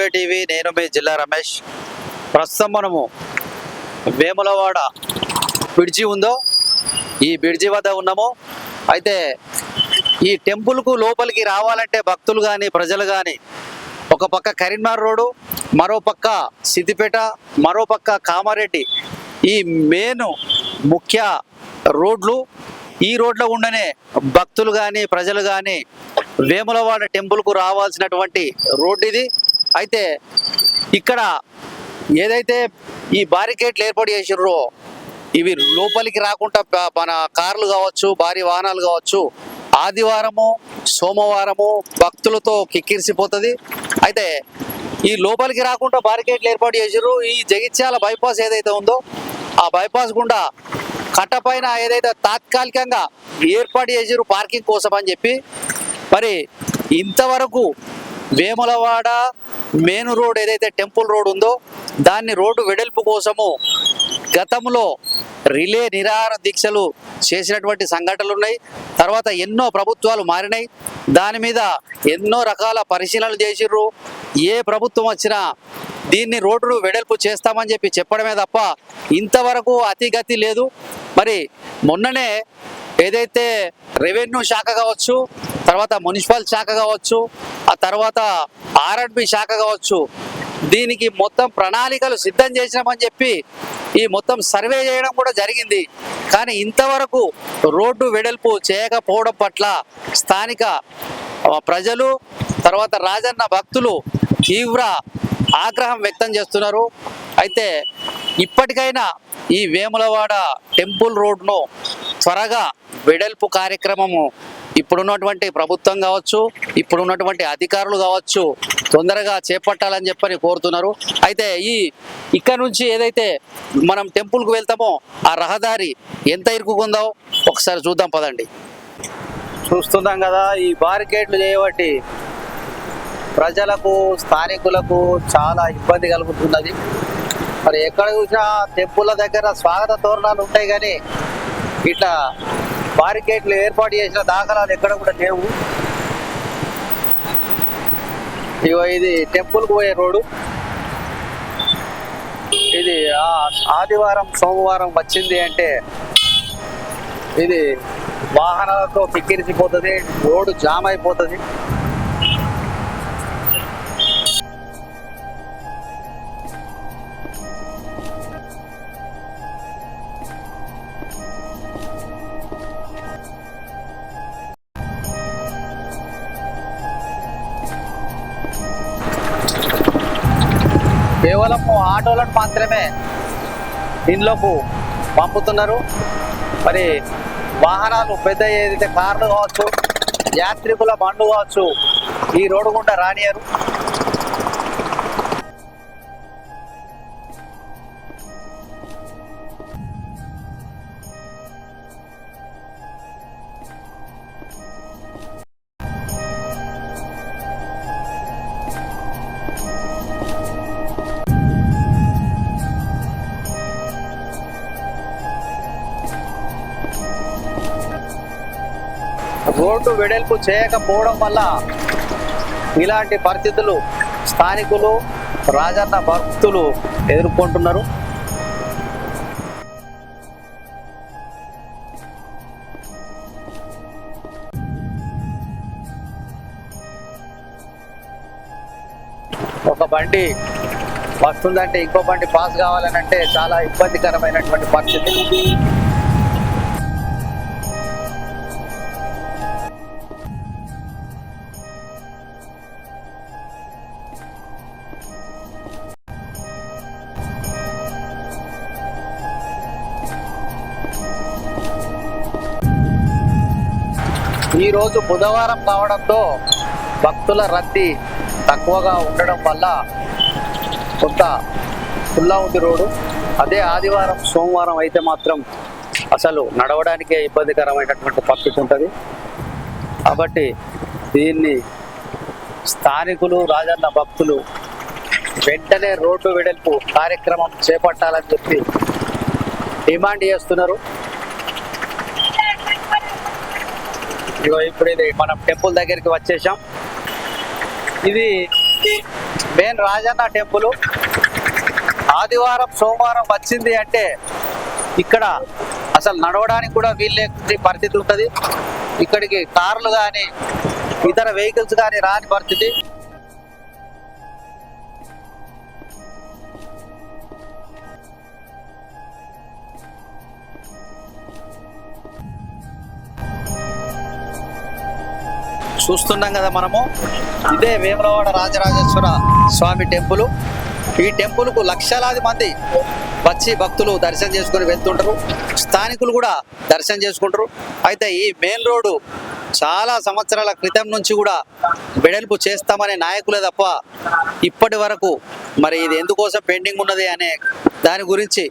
Today TV నేను మీ జిల్లా రమేష్. ప్రస్తుతం మనము వేములవాడ బ్రిడ్జి ఉందో ఈ బ్రిడ్జి వద్ద ఉన్నాము. అయితే ఈ టెంపుల్కు లోపలికి రావాలంటే భక్తులు కానీ ప్రజలు కానీ ఒక పక్క కరీంనగర్ రోడ్డు మరో పక్క సిద్దిపేట మరో పక్క కామారెడ్డి ఈ మెయిన్ ముఖ్య రోడ్లు ఈ రోడ్లో ఉండనే భక్తులు కానీ ప్రజలు కానీ వేములవాడ టెంపుల్కు రావాల్సినటువంటి రోడ్డు ఇది. అయితే ఇక్కడ ఏదైతే ఈ బారికేట్లు ఏర్పాటు చేసిర్రో ఇవి లోపలికి రాకుండా మన కార్లు కావచ్చు భారీ వాహనాలు కావచ్చు ఆదివారము సోమవారము భక్తులతో కిక్కిరిసిపోతుంది. అయితే ఈ లోపలికి రాకుండా బారికేడ్లు ఏర్పాటు చేసిర్రు. ఈ జగిత్యాల బైపాస్ ఏదైతే ఉందో ఆ బైపాస్ గుండా కట్టపైన ఏదైతే తాత్కాలికంగా ఏర్పాటు చేసిర్రు పార్కింగ్ కోసం అని చెప్పి మరి ఇంతవరకు వేములవాడ మెయిన్ రోడ్ ఏదైతే టెంపుల్ రోడ్ ఉందో దాన్ని రోడ్డు వెడల్పు కోసము గతంలో రిలే నిరాహార దీక్షలు చేసినటువంటి సంఘటనలు ఉన్నాయి. తర్వాత ఎన్నో ప్రభుత్వాలు మారినాయి. దాని మీద ఎన్నో రకాల పరిశీలనలు చేసిర్రు. ఏ ప్రభుత్వం వచ్చినా దీన్ని రోడ్డు వెడల్పు చేస్తామని చెప్పి చెప్పడమే తప్ప ఇంతవరకు అతిగతి లేదు. మరి మొన్ననే ఏదైతే రెవెన్యూ శాఖ కావచ్చు తర్వాత మున్సిపల్ శాఖ కావచ్చు ఆ తర్వాత ఆర్ఎండ్బి శాఖ కావచ్చు దీనికి మొత్తం ప్రణాళికలు సిద్ధం చేసినామని చెప్పి ఈ మొత్తం సర్వే చేయడం కూడా జరిగింది. కానీ ఇంతవరకు రోడ్డు వెడల్పు చేయకపోవడం పట్ల స్థానిక ప్రజలు తర్వాత రాజన్న భక్తులు తీవ్ర ఆగ్రహం వ్యక్తం చేస్తున్నారు. అయితే ఇప్పటికైనా ఈ వేములవాడ టెంపుల్ రోడ్ను త్వరగా వెడల్పు కార్యక్రమము ఇప్పుడున్నటువంటి ప్రభుత్వం కావచ్చు ఇప్పుడున్నటువంటి అధికారులు కావచ్చు తొందరగా చేపట్టాలని చెప్పని కోరుతున్నారు. అయితే ఈ ఇక్కడ నుంచి ఏదైతే మనం టెంపుల్కు వెళ్తామో ఆ రహదారి ఎంత ఇరుకుందో ఒకసారి చూద్దాం పదండి. చూస్తున్నాం కదా ఈ బారికేడ్లు చేయబట్టి ప్రజలకు స్థానికులకు చాలా ఇబ్బంది కలుగుతున్నది. మరి ఎక్కడ చూసినా టెంపుల్ల దగ్గర స్వాగత తోరణాలు ఉంటాయి కానీ ఇట్లా బారికేట్లు ఏర్పాటు చేసిన దాఖలాలు ఎక్కడ కూడా లేవు. ఇగో ఇది టెంపుల్కి పోయే రోడ్డు. ఇది ఆ- ఆదివారం సోమవారం వచ్చింది అంటే ఇది వాహనాలతో కిక్కిరిసిపోతుంది రోడ్డు జామ్ అయిపోతుంది. కేవలం ఆటోలను మాత్రమే దీనిలోకి పంపుతున్నారు. మరి వాహనాలు పెద్ద ఏదైతే కార్లు కావచ్చు యాత్రికుల బండ్లు కావచ్చు ఈ రోడ్డు గుండా రానియరు రోడ్డు వెడల్పు చేయకపోవడం వల్ల ఇలాంటి పరిస్థితులు స్థానికులు రాజన్న భక్తులు ఎదుర్కొంటున్నారు. ఒక బండి వస్తుందంటే ఇంకో బండి పాస్ కావాలని అంటే చాలా ఇబ్బందికరమైనటువంటి పరిస్థితి. ఈరోజు బుధవారం కావడంతో భక్తుల రద్దీ తక్కువగా ఉండడం వల్ల కొంత ఫుల్లా ఉంది రోడ్డు. అదే ఆదివారం సోమవారం అయితే మాత్రం అసలు నడవడానికే ఇబ్బందికరమైనటువంటి పరిస్థితి ఉంటుంది. కాబట్టి దీన్ని స్థానికులు రాజన్న భక్తులు వెంటనే రోడ్డు వెడల్పు కార్యక్రమం చేపట్టాలని చెప్పి డిమాండ్ చేస్తున్నారు. ఇగో ఇప్పుడు ఇది మనం టెంపుల్ దగ్గరికి వచ్చేసాం. ఇది మెయిన్ రాజన్న టెంపుల్. ఆదివారం సోమవారం వచ్చింది అంటే ఇక్కడ అసలు నడవడానికి కూడా వీలు లేకుండా పరిస్థితి ఉంటుంది. ఇక్కడికి కార్లు కానీ ఇతర వెహికల్స్ కానీ రాని పరిస్థితి. చూస్తున్నాం కదా మనము. ఇదే వేములవాడ రాజరాజేశ్వర స్వామి టెంపుల్. ఈ టెంపుల్కు లక్షలాది మంది వచ్చి భక్తులు దర్శనం చేసుకొని వెళ్తుంటారు. స్థానికులు కూడా దర్శనం చేసుకుంటారు. అయితే ఈ మెయిన్ రోడ్డు చాలా సంవత్సరాల క్రితం నుంచి కూడా వెడల్పు చేస్తామనే నాయకులే తప్ప ఇప్పటి వరకు మరి ఇది ఎందుకోసం పెండింగ్ ఉన్నది అనే దాని గురించి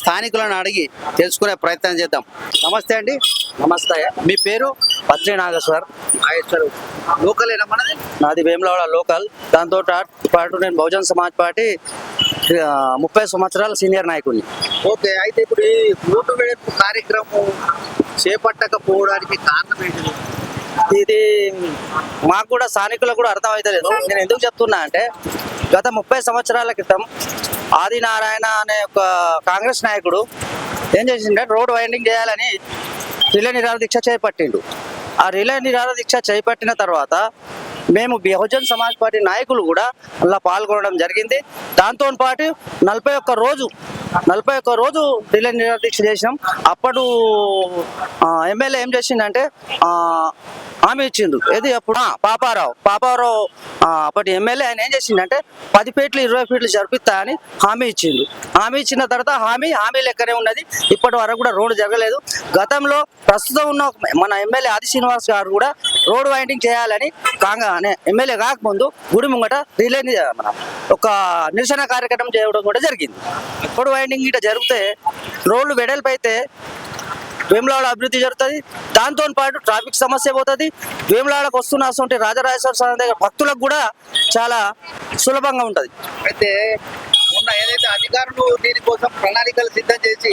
స్థానికులను అడిగి తెలుసుకునే ప్రయత్నం చేద్దాం. నమస్తే అండి. నమస్తే. మీ పేరు? పత్రి నాగేశ్వర్ నాగేశ్వరు. లోకల్ మనది? నాది వేములవాడ లోకల్ దాంతో పాటు నేను బహుజన్ సమాజ్ పార్టీ ముప్పై సంవత్సరాల సీనియర్ నాయకుడిని. ఓకే అయితే ఇప్పుడు ఈ రోడ్డు వెడల్పు కార్యక్రమం చేపట్టకపోవడానికి కారణం ఏంటి ఇది మాకు కూడా స్థానికులకు కూడా అర్థం అవుతలేదు నేను ఎందుకు చెప్తున్నా అంటే గత ముప్పై సంవత్సరాల క్రితం ఆదినారాయణ అనే ఒక కాంగ్రెస్ నాయకుడు ఏం చేసిండే రోడ్ వైండింగ్ చేయాలని రిలే నిరాహార దీక్ష చేపట్టిండు. ఆ రిలే నిరాహార దీక్ష చేపట్టిన తర్వాత మేము బహుజన్ సమాజ్ పార్టీ నాయకులు కూడా అలా పాల్గొనడం జరిగింది. దాంతో పాటు నలభై ఒక్క రోజు నలభై ఒక్క రోజు రిలే నిరాహార దీక్ష చేసినాం. అప్పుడు ఎమ్మెల్యే ఏం చేసిందంటే హామీ ఇచ్చిండు ఏది అప్పుడు? పాపారావు. పాపారావు అప్పటి ఎమ్మెల్యే ఆయన ఏం చేసిండంటే పది ఫీట్లు ఇరవై ఫీట్లు జరిపిస్తా అని హామీ ఇచ్చిండు హామీ ఇచ్చిన తర్వాత హామీ హామీ లెక్కనే ఉన్నది. ఇప్పటి వరకు కూడా రోడ్డు జరగలేదు. గతంలో ప్రస్తుతం ఉన్న మన ఎమ్మెల్యే ఆది శ్రీనివాస్ గారు కూడా రోడ్డు వైండింగ్ చేయాలని కాంగ్రెస్ ఎమ్మెల్యే కాకముందు గుడి ముంగట రిలేని మన ఒక నిరసన కార్యక్రమం చేయడం కూడా జరిగింది. రోడ్డు వైండింగ్ ఇట జరిగితే రోడ్లు వెడల్పు అయితే వేములవాడ అభివృద్ధి జరుగుతుంది. దాంతో పాటు ట్రాఫిక్ సమస్య పోతుంది. వేములవాడకు వస్తున్న అసలు రాజరాజేశ్వర స్వామి దగ్గర భక్తులకు కూడా చాలా సులభంగా ఉంటుంది. అయితే మొన్న ఏదైతే అధికారులు దీనికోసం ప్రణాళికలు సిద్ధం చేసి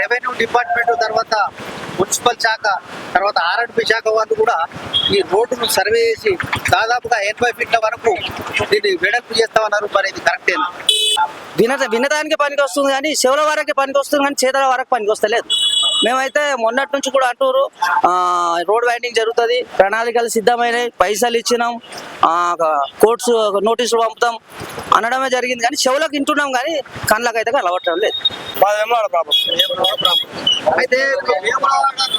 రెవెన్యూ డిపార్ట్మెంట్ తర్వాత మున్సిపల్ శాఖ తర్వాత ఆర్ఎండ్పి శాఖ వాళ్ళు కూడా ఈ రోడ్డును సర్వే చేసి దాదాపుగా ఎనభై ఫీట్ల వరకు దీన్ని వెడల్పు చేస్తామన్నారు. మరి ఇది కరెక్టేనా విన వినడానికి పనికి వస్తుంది కానీ చెవుల వరకే పనికి వస్తుంది కానీ చేతుల వరకు పనికి వస్తలేదు మేమైతే మొన్నటి నుంచి కూడా అంటూరు ఆ, రోడ్ వైండింగ్ జరుగుతుంది ప్రణాళికలు సిద్ధమైనవి పైసలు ఇచ్చినాం ఆ, కోర్ట్స్ నోటీసులు పంపుతాం అనడమే జరిగింది. కానీ చెవులకు వింటున్నాం కానీ కళ్ళకి అయితే కలవటం లేదు. అయితే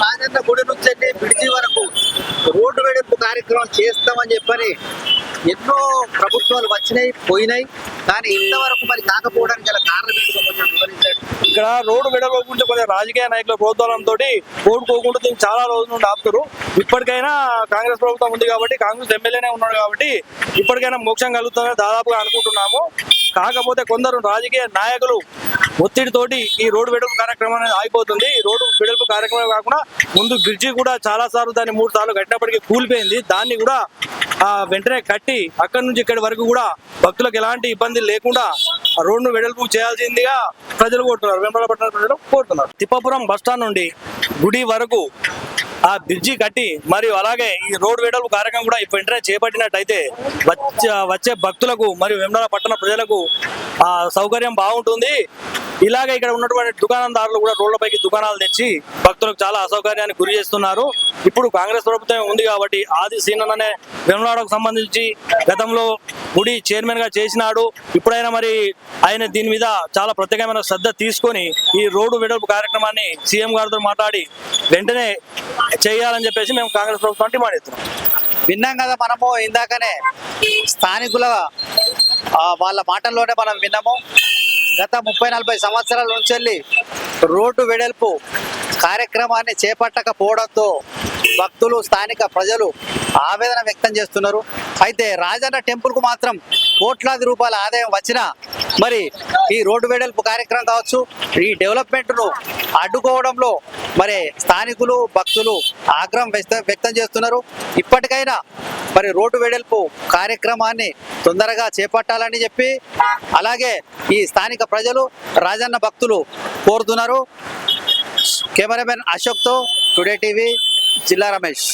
రాజన్న గుడి నుంచి బ్రిడ్జి వరకు రోడ్డు వెడల్పు కార్యక్రమం చేస్తామని చెప్పని ఎన్నో ప్రభుత్వాలు వచ్చినాయి పోయినాయి. కానీ ఇంతవరకు మరి కాకపోవడానికి గల కారణం కొంచెం ఇక్కడ రోడ్డు విడవకుంటే కొద్దిగా రాజకీయ నాయకుల ప్రోత్సాహంతో ఓడుకోకుండా దీన్ని చాలా రోజుల నుండి ఆపుతారు. ఇప్పటికైనా కాంగ్రెస్ ప్రభుత్వం ఉంది కాబట్టి కాంగ్రెస్ ఎమ్మెల్యేనే ఉన్నాడు కాబట్టి ఇప్పటికైనా మోక్షం కలుగుతుందని దాదాపుగా అనుకుంటున్నాము. కాకపోతే కొందరు రాజకీయ నాయకులు ఒత్తిడితోటి ఈ రోడ్డు వెడల్పు కార్యక్రమం అనేది ఆగిపోతుంది. ఈ రోడ్డు వెడల్పు కార్యక్రమం కాకుండా ముందు బ్రిడ్జి కూడా చాలా సార్లు దాన్ని మూడు సార్లు కట్టినప్పటికీ కూలిపోయింది. దాన్ని కూడా ఆ వెంటనే కట్టి అక్కడి నుంచి ఇక్కడి వరకు కూడా భక్తులకు ఎలాంటి ఇబ్బంది లేకుండా ఆ రోడ్డును వెడల్పు చేయాల్సిందిగా ప్రజలు కోరుతున్నారు. వెంబడపట్టిన ప్రజలు కోరుతున్నారు. తిప్పపురం బస్టాండ్ నుండి గుడి వరకు ఆ బ్రిడ్జి కట్టి మరియు అలాగే ఈ రోడ్ వెడల్పు కార్యక్రమం కూడా ఇప్పుడు వెంటనే చేపట్టినట్టయితే వచ్చే వచ్చే భక్తులకు మరియు వెంబడ పట్టణ ప్రజలకు ఆ సౌకర్యం బాగుంటుంది. ఇలాగే ఇక్కడ ఉన్నటువంటి దుకాణదారులు కూడా రోడ్లపైకి దుకాణాలు తెచ్చి భక్తులకు చాలా అసౌకర్యానికి గురి చేస్తున్నారు. ఇప్పుడు కాంగ్రెస్ ప్రభుత్వం ఉంది కాబట్టి ఆది సీనన్ అనే వెమలాడకు సంబంధించి గతంలో గుడి చైర్మన్గా చేసినాడు. ఇప్పుడైనా మరి ఆయన దీని మీద చాలా ప్రత్యేకమైన శ్రద్ధ తీసుకొని ఈ రోడ్డు వెడల్పు కార్యక్రమాన్ని సీఎం గారితో మాట్లాడి వెంటనే చేయాలని చెప్పేసి మేము కాంగ్రెస్ ప్రభుత్వం మాట్లాడుతున్నాం విన్నాం కదా మనము ఇందాకనే స్థానికుల వాళ్ళ మాటల్లోనే మనం విన్నాము. గత ముప్పై నలభై సంవత్సరాల నుంచి వెళ్ళి రోడ్డు వెడల్పు కార్యక్రమాన్ని చేపట్టకపోవడంతో భక్తులు స్థానిక ప్రజలు ఆవేదన వ్యక్తం చేస్తున్నారు. అయితే రాజన్న టెంపుల్కు మాత్రం కోట్లాది రూపాయల ఆదాయం వచ్చినా మరి ఈ రోడ్డు వెడల్పు కార్యక్రమం కావచ్చు ఈ డెవలప్మెంట్ను అడ్డుకోవడంలో మరి స్థానికులు భక్తులు ఆగ్రహం వ్యక్తం వ్యక్తం చేస్తున్నారు. ఇప్పటికైనా మరి రోడ్డు వెడల్పు కార్యక్రమాన్ని తొందరగా చేపట్టాలని చెప్పి అలాగే ఈ స్థానిక ప్రజలు రాజన్న భక్తులు కోరుతున్నారు. కెమెరామెన్ అశోక్తో టుడే టీవీ జిల్లా రమేష్